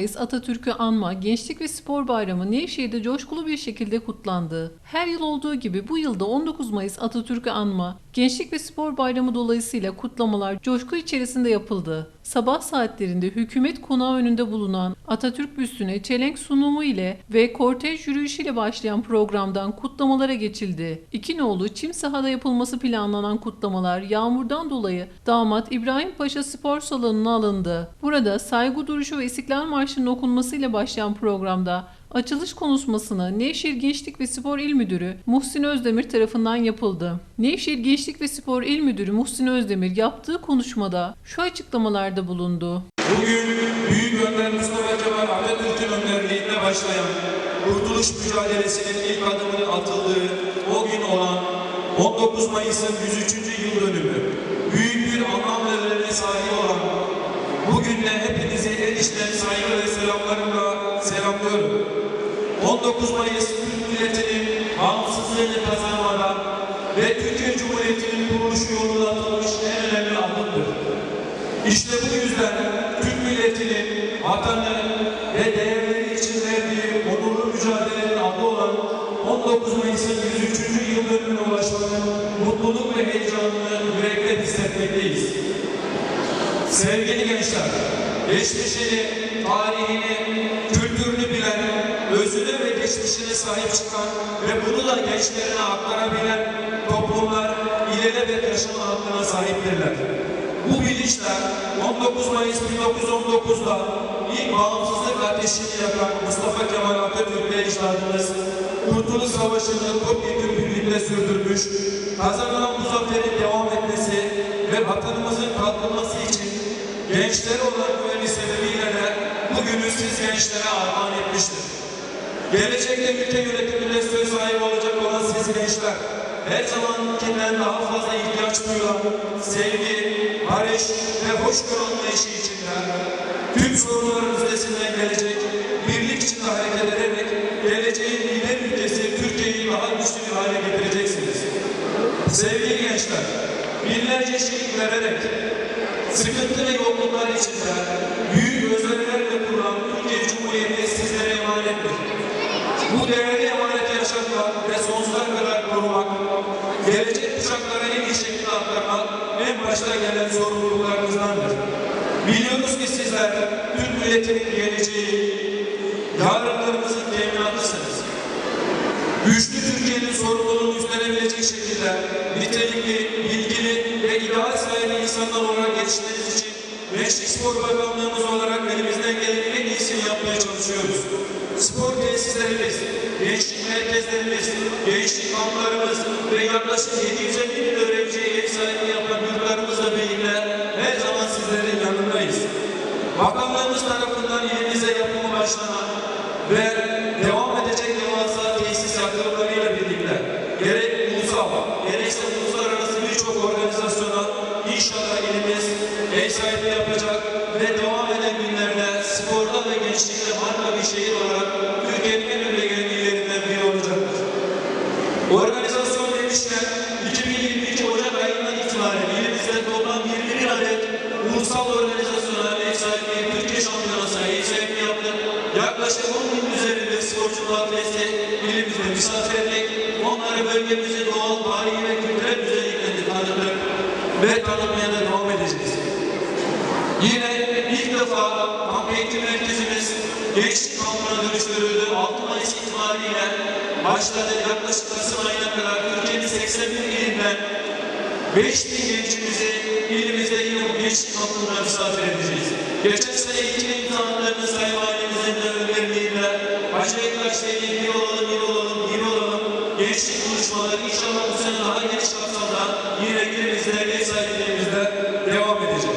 Mayıs Atatürk'ü anma Gençlik ve Spor Bayramı Nevşehir'de coşkulu bir şekilde kutlandı. Her yıl olduğu gibi bu yılda 19 Mayıs Atatürk'ü anma Gençlik ve Spor Bayramı dolayısıyla kutlamalar coşku içerisinde yapıldı. Sabah saatlerinde hükümet konağı önünde bulunan Atatürk büstüne çelenk sunumu ile ve kortej yürüyüşüyle başlayan programdan kutlamalara geçildi. İki nolu çim sahada yapılması planlanan kutlamalar yağmurdan dolayı damat İbrahim Paşa Spor Salonu'na alındı. Burada saygı duruşu ve İstiklal Marşı'nın okunmasıyla başlayan programda Açılış konuşmasını Nevşehir Gençlik ve Spor İl Müdürü Muhsin Özdemir tarafından yapıldı. Nevşehir Gençlik ve Spor İl Müdürü Muhsin Özdemir yaptığı konuşmada şu açıklamalarda bulundu. Bugün Büyük Önder Mustafa Kemal Atatürk'ün önderliğinde başlayan Kurtuluş mücadelesinin ilk adımının atıldığı o gün olan 19 Mayıs'ın 103. yıl dönümü büyük bir anlam ve sahip olan bugünle hepinizi el içten saygı ve selamlarımla selamlıyorum. 19 Mayıs Türk milletinin bağımsızlığını kazanmadan ve Türkiye Cumhuriyeti'nin kuruluşu yolunda atılmış en önemli adımdır. İşte bu yüzden Türk milletinin, vatanının ve değerleri için verdiği onurlu mücadelenin adı olan 19 Mayıs'ın 103. yıl dönümüne ulaşmanın mutluluk ve heyecanını yürekten hissetmekteyiz. Sevgili gençler, geçmişini, tarihini, geçmişine sahip çıkan ve bunu da gençlerine aktarabilen toplumlar ilelebet yaşama hakkına sahiptirler. Bu bilinçle 19 Mayıs 1919'da ilk bağımsızlık ateşini yakan Mustafa Kemal Atatürk ve ecdadımız Kurtuluş Savaşı'nı topyekun birlikte sürdürmüş, kazanılan bu zaferin devam etmesi ve vatanımızın kalkınması için gençlere olan güveni sebebiyle de bugünü siz gençlere armağan etmiştir. Gelecekte ülke yönetiminde söz sahibi olacak olan siz gençler, her zamankinden daha fazla ihtiyaç duyulan sevgi, barış ve hoşgörü anlayışı içinde tüm sorunların üstesinden gelecek, birlik içinde hareket ederek geleceğin lider ülkesi Türkiye'yi daha güçlü bir hale getireceksiniz. Sevgili gençler, binlerce şehit vererek sıkıntı ve yokluklar içinde büyük özverilerle kurulan Türkiye Cumhuriyeti. Bu değerli emaneti yaşatmak ve sonsuza kadar korumak, gelecek kuşaklara en iyi şekilde aktarmak en başta gelen sorumluluklarımızdandır. Biliyoruz ki sizler Türk milletinin geleceği, yarınlarımızın teminatısınız. Güçlü Türkiye'nin sorumluluğunu üstlenebilecek şekilde nitelikli, bilgili ve ideal sahibi insanlar olarak yetişmeniz için Gençlik Spor Bakanlığımız olarak elimizden gelenin en iyisini yapmaya çalışıyoruz. Spor tesislerimiz, gençlik merkezlerimiz, gençlik kamplarımız ve yaklaşık 750 bin öğrenciye ev sahipliği yapan yurtlarımızla birlikte her zaman sizlerin yanındayız. Bakanlığımız tarafından ilimize yapımı başlanan ve devam edecek devasa tesis yatırımlarıyla birlikte gerek ulusal, gerekse uluslararası birçok organizasyona inşallah ilimiz ev sahipliği yapacak ve devam eden günlerde sporda ve gençlikte marka bir şehir olarak ulusal organizasyona ev sahipliği Türkiye Şampiyonası'na ev sahipliği yaptık. Yaklaşık 10 bin üzerinde sporcu atleti ilimizde misafir ettik. Onları bölgemizin doğal, tarihi ve kültürel güzelliklerini tanıdık ve tanıtmaya da devam edeceğiz. Yine ilk defa kamp eğitim merkezimiz gençlik kampına dönüştürüldü. 6 Mayıs itibariyle başladı. Yaklaşık Kasım ayına kadar Türkiye'nin 81 ilinden 5 bin ilimizde gençlik kampına misafir edeceğiz. Geçen sene ilk imtihanlarını Sayın Valimizin de önderliğinde Hacı Bektaş dediği bir olalım, bir olalım, bir olalım. Gençlik buluşmaları inşallah bu sene daha geniş kapsamda yine ilimizde, ev sahipliğimizde devam edecek.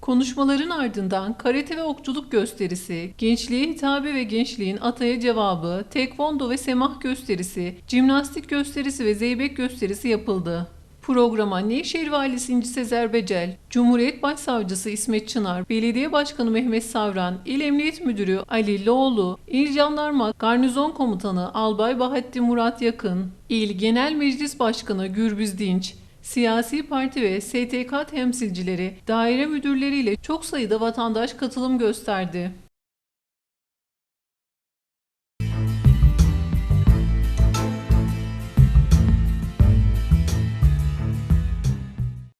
Konuşmaların ardından karate ve okçuluk gösterisi, gençliğe hitabe ve gençliğin ataya cevabı, tekvondo ve semah gösterisi, jimnastik gösterisi ve zeybek gösterisi yapıldı. Programa Nevşehir Valisi İnci Sezer Becel, Cumhuriyet Başsavcısı İsmet Çınar, Belediye Başkanı Mehmet Savran, İl Emniyet Müdürü Ali Loğlu, İl Jandarma Garnizon Komutanı Albay Bahattin Murat Yakın, İl Genel Meclis Başkanı Gürbüz Dinç, Siyasi parti ve STK temsilcileri, daire müdürleriyle çok sayıda vatandaş katılım gösterdi.